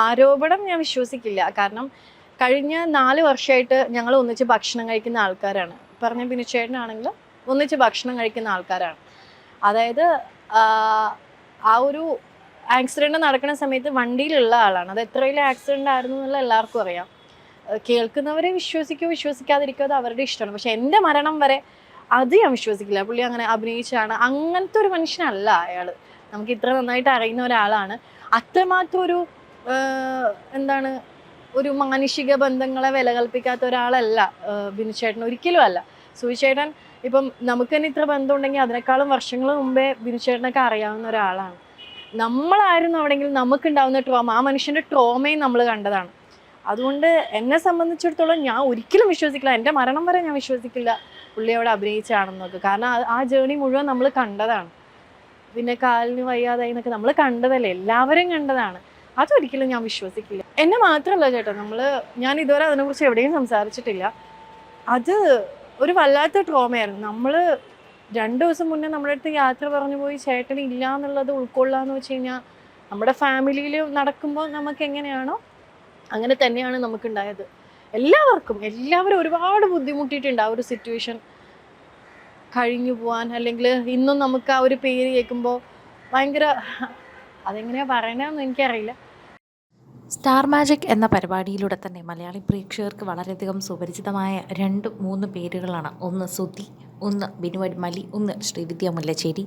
ആരോപണം ഞാൻ വിശ്വസിക്കില്ല. കാരണം കഴിഞ്ഞ നാല് വർഷമായിട്ട് ഞങ്ങൾ ഒന്നിച്ച് ഭക്ഷണം കഴിക്കുന്ന ആൾക്കാരാണ്. പറഞ്ഞ പിന്നിച്ചേട്ടനാണെങ്കിലും ഒന്നിച്ച് ഭക്ഷണം കഴിക്കുന്ന ആൾക്കാരാണ്. അതായത് ആ, ഒരു ആക്സിഡന്റ് നടക്കുന്ന സമയത്ത് വണ്ടിയിലുള്ള ആളാണ്. അത് എത്ര വലിയ ആക്സിഡന്റ് ആയിരുന്നു എന്നുള്ള എല്ലാവർക്കും അറിയാം. കേൾക്കുന്നവരെ വിശ്വസിക്കോ വിശ്വസിക്കാതിരിക്കോ അത് അവരുടെ ഇഷ്ടമാണ്. പക്ഷെ എന്റെ മരണം വരെ അത് ഞാൻ വിശ്വസിക്കില്ല. പുള്ളി അങ്ങനെ അഭിനയിച്ചാണ്. അങ്ങനത്തെ ഒരു മനുഷ്യനല്ല അയാൾ നമുക്ക് ഇത്ര നന്നായിട്ട് അറിയുന്ന ഒരാളാണ്. അത്രമാത്രം ഒരു എന്താണ് ഒരു മാനുഷിക ബന്ധങ്ങളെ വില കൽപ്പിക്കാത്ത ഒരാളല്ല ബിനുചേട്ടൻ ഒരിക്കലും അല്ല. സുവിചേട്ടൻ ഇപ്പം നമുക്ക് തന്നെ ഇത്ര ബന്ധമുണ്ടെങ്കിൽ അതിനേക്കാളും വർഷങ്ങൾ മുമ്പേ ബിനുചേട്ടനൊക്കെ അറിയാവുന്ന ഒരാളാണ്. നമ്മളായിരുന്നു നമുക്ക് നമുക്കുണ്ടാവുന്ന ട്രോമ ആ മനുഷ്യന്റെ ട്രോമയും നമ്മൾ കണ്ടതാണ്. അതുകൊണ്ട് എന്നെ സംബന്ധിച്ചിടത്തോളം ഞാൻ ഒരിക്കലും വിശ്വസിക്കില്ല. എന്റെ മരണം വരെ ഞാൻ വിശ്വസിക്കില്ല പുള്ളി അവിടെ അഭിനയിച്ചാണെന്നൊക്കെ. കാരണം ആ ജേണി മുഴുവൻ നമ്മൾ കണ്ടതാണ്. പിന്നെ കാലിന് വയ്യാതായി എന്നൊക്കെ നമ്മൾ കണ്ടതല്ലേ എല്ലാവരും കണ്ടതാണ്. അതൊരിക്കലും ഞാൻ വിശ്വസിക്കില്ല. എന്നെ മാത്രമല്ല ചേട്ടാ നമ്മൾ ഞാൻ ഇതുവരെ അതിനെക്കുറിച്ച് എവിടെയും സംസാരിച്ചിട്ടില്ല. അത് ഒരു വല്ലാത്ത ട്രോമയായിരുന്നു നമ്മൾ രണ്ട് ദിവസം മുന്നേ നമ്മുടെ അടുത്ത് യാത്ര പറഞ്ഞു പോയി ചേട്ടൻ ഇല്ല എന്നുള്ളത് ഉൾക്കൊള്ളാന്ന് വെച്ച് കഴിഞ്ഞാൽ നമ്മുടെ ഫാമിലിയിൽ നടക്കുമ്പോൾ നമുക്ക് എങ്ങനെയാണോ അങ്ങനെ തന്നെയാണ് നമുക്കുണ്ടായത്. എല്ലാവർക്കും എല്ലാവരും ഒരുപാട് ബുദ്ധിമുട്ടിയിട്ടുണ്ട് ആ ഒരു സിറ്റുവേഷൻ കഴിഞ്ഞു പോവാൻ അല്ലെങ്കിൽ ഇന്നും നമുക്ക് ആ ഒരു പേര് കേൾക്കുമ്പോൾ ഭയങ്കര അതെങ്ങനെയാണ് പറയണമെന്ന് എനിക്കറിയില്ല. സ്റ്റാർ മാജിക് എന്ന പരിപാടിയിലൂടെ തന്നെ മലയാളി പ്രേക്ഷകർക്ക് വളരെയധികം സുപരിചിതമായ രണ്ട് മൂന്ന് പേരുകളാണ്. ഒന്ന് സുധി ഒന്ന് ബിനു അടിമലി ഒന്ന് ശ്രീവിദ്യ മുല്ലശ്ശേരി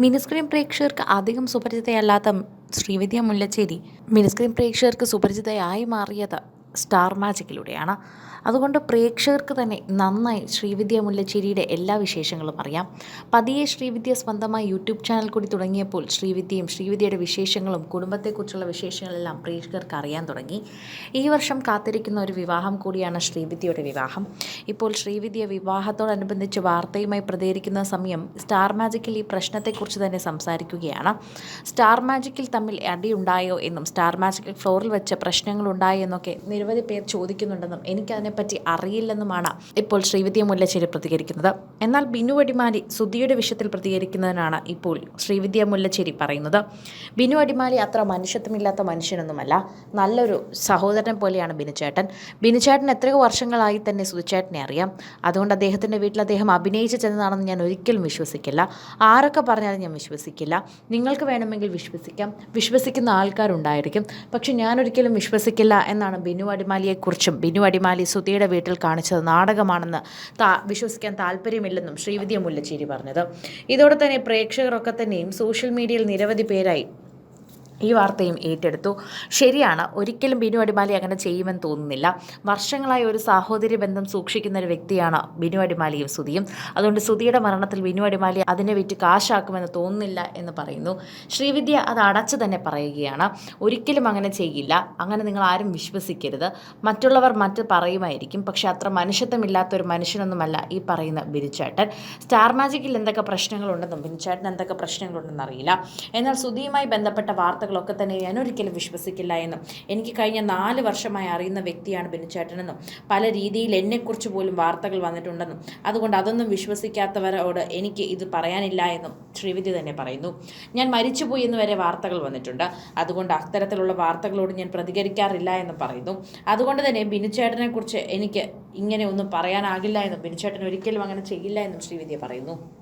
മിനിസ്ക്രീൻ പ്രേക്ഷകർക്ക് അധികം സുപരിചിതയല്ലാത്ത ശ്രീവിദ്യ മുല്ലശ്ശേരി മിനിസ്ക്രീൻ പ്രേക്ഷകർക്ക് സുപരിചിതയായി മാറിയത് സ്റ്റാർ മാജിക്കിലൂടെയാണ്. അതുകൊണ്ട് പ്രേക്ഷകർക്ക് തന്നെ നന്നായി ശ്രീവിദ്യ മുല്ലച്ചേരിയുടെ എല്ലാ വിശേഷങ്ങളും അറിയാം. പതിയെ ശ്രീവിദ്യ സ്വന്തമായി യൂട്യൂബ് ചാനൽ കൂടി തുടങ്ങിയപ്പോൾ ശ്രീവിദ്യയും ശ്രീവിദ്യയുടെ വിശേഷങ്ങളും കുടുംബത്തെക്കുറിച്ചുള്ള വിശേഷങ്ങളെല്ലാം പ്രേക്ഷകർക്ക് അറിയാൻ തുടങ്ങി. ഈ വർഷം കാത്തിരിക്കുന്ന ഒരു വിവാഹം കൂടിയാണ് ശ്രീവിദ്യയുടെ വിവാഹം. ഇപ്പോൾ ശ്രീവിദ്യ വിവാഹത്തോടനുബന്ധിച്ച് വാർത്തയുമായി പ്രതികരിക്കുന്ന സമയം സ്റ്റാർ മാജിക്കിൽ ഈ പ്രശ്നത്തെക്കുറിച്ച് തന്നെ സംസാരിക്കുകയാണ്. സ്റ്റാർ മാജിക്കിൽ തമ്മിൽ അടിയുണ്ടായോ എന്നും സ്റ്റാർ മാജിക്കിൽ ഫ്ലോറിൽ വെച്ച് പ്രശ്നങ്ങളുണ്ടായോ എന്നൊക്കെ നിരവധി പേർ ചോദിക്കുന്നുണ്ടെന്നും എനിക്കതിനെപ്പറ്റി അറിയില്ലെന്നുമാണ് ഇപ്പോൾ ശ്രീവിദ്യ മുല്ലശ്ശേരി പ്രതികരിക്കുന്നത്. എന്നാൽ ബിനു അടിമാലി സുധിയുടെ വിഷയത്തിൽ പ്രതികരിക്കുന്നതിനാണ് ഇപ്പോൾ ശ്രീവിദ്യ മുല്ലശ്ശേരി പറയുന്നത്. ബിനു അടിമാലി അത്ര മനുഷ്യത്വമില്ലാത്ത മനുഷ്യനൊന്നുമല്ല. നല്ലൊരു സഹോദരനെ പോലെയാണ് ബിനുചേട്ടൻ ബിനുചേട്ടൻ എത്രയോ വർഷങ്ങളായി തന്നെ സുധിച്ചേട്ടനെ അറിയാം. അതുകൊണ്ട് അദ്ദേഹത്തിന്റെ വീട്ടിൽ അദ്ദേഹം അഭിനയിച്ച് ചെന്നതാണെന്ന് ഞാൻ ഒരിക്കലും വിശ്വസിക്കില്ല. ആരൊക്കെ പറഞ്ഞാലും ഞാൻ വിശ്വസിക്കില്ല. നിങ്ങൾക്ക് വേണമെങ്കിൽ വിശ്വസിക്കാം. വിശ്വസിക്കുന്ന ആൾക്കാരുണ്ടായിരിക്കും. പക്ഷെ ഞാനൊരിക്കലും വിശ്വസിക്കില്ല എന്നാണ് ബിനു അടിമാലിയെക്കുറിച്ചും ബിനു അടിമാലി സുധിയുടെ വീട്ടിൽ കാണിച്ചത് നാടകമാണെന്ന് താ വിശ്വസിക്കാൻ താല്പര്യമില്ലെന്നും ശ്രീവിദ്യ മുല്ലച്ചേരി പറഞ്ഞത്. ഇതോടെ തന്നെ പ്രേക്ഷകരൊക്കെ തന്നെയും സോഷ്യൽ മീഡിയയിൽ നിരവധി പേരായി ഈ വാർത്തയും ഏറ്റെടുത്തു. ശരിയാണ് ഒരിക്കലും ബിനു അടിമാലി അങ്ങനെ ചെയ്യുമെന്ന് തോന്നുന്നില്ല. വർഷങ്ങളായി ഒരു സാഹോദര്യ ബന്ധം സൂക്ഷിക്കുന്ന ഒരു വ്യക്തിയാണ് ബിനു അടിമാലിയും സുധിയും. അതുകൊണ്ട് സുധിയുടെ മരണത്തിൽ ബിനു അടിമാലി അതിനെ വിറ്റ് കാശാക്കുമെന്ന് തോന്നുന്നില്ല എന്ന് പറയുന്നു. ശ്രീവിദ്യ അത് അടച്ചു തന്നെ പറയുകയാണ് ഒരിക്കലും അങ്ങനെ ചെയ്യില്ല. അങ്ങനെ നിങ്ങൾ ആരും വിശ്വസിക്കരുത്. മറ്റുള്ളവർ മറ്റ് പറയുമായിരിക്കും. പക്ഷെ അത്ര മനുഷ്യത്വമില്ലാത്ത ഒരു മനുഷ്യനൊന്നുമല്ല ഈ പറയുന്ന ബിനുചേട്ടൻ. സ്റ്റാർ മാജിക്കിൽ എന്തൊക്കെ പ്രശ്നങ്ങളുണ്ടെന്നും ബിനുചേട്ടൻ എന്തൊക്കെ പ്രശ്നങ്ങളുണ്ടെന്നറിയില്ല. എന്നാൽ സുധിയുമായി ബന്ധപ്പെട്ട വാർത്തകളൊക്കെ തന്നെ ഞാൻ ഒരിക്കലും വിശ്വസിക്കില്ല എന്നും. എനിക്ക് കഴിഞ്ഞ നാല് വർഷമായി അറിയുന്ന വ്യക്തിയാണ് ബിനുചേട്ടനെന്നും. പല രീതിയിൽ എന്നെക്കുറിച്ച് പോലും വാർത്തകൾ വന്നിട്ടുണ്ടെന്നും. അതുകൊണ്ട് അതൊന്നും വിശ്വസിക്കാത്തവരോട് എനിക്ക് ഇത് പറയാനില്ല എന്നും ശ്രീവിദ്യ തന്നെ പറയുന്നു. ഞാൻ മരിച്ചുപോയി എന്ന് വരെ വാർത്തകൾ വന്നിട്ടുണ്ട്. അതുകൊണ്ട് അത്തരത്തിലുള്ള വാർത്തകളോട് ഞാൻ പ്രതികരിക്കാറില്ല എന്ന് പറയുന്നു. അതുകൊണ്ട് തന്നെ ബിനുചേട്ടനെ എനിക്ക് ഇങ്ങനെ ഒന്നും പറയാനാകില്ല എന്നും ബിനുചേട്ടൻ ഒരിക്കലും അങ്ങനെ ചെയ്യില്ല എന്നും ശ്രീവിദ്യ പറയുന്നു.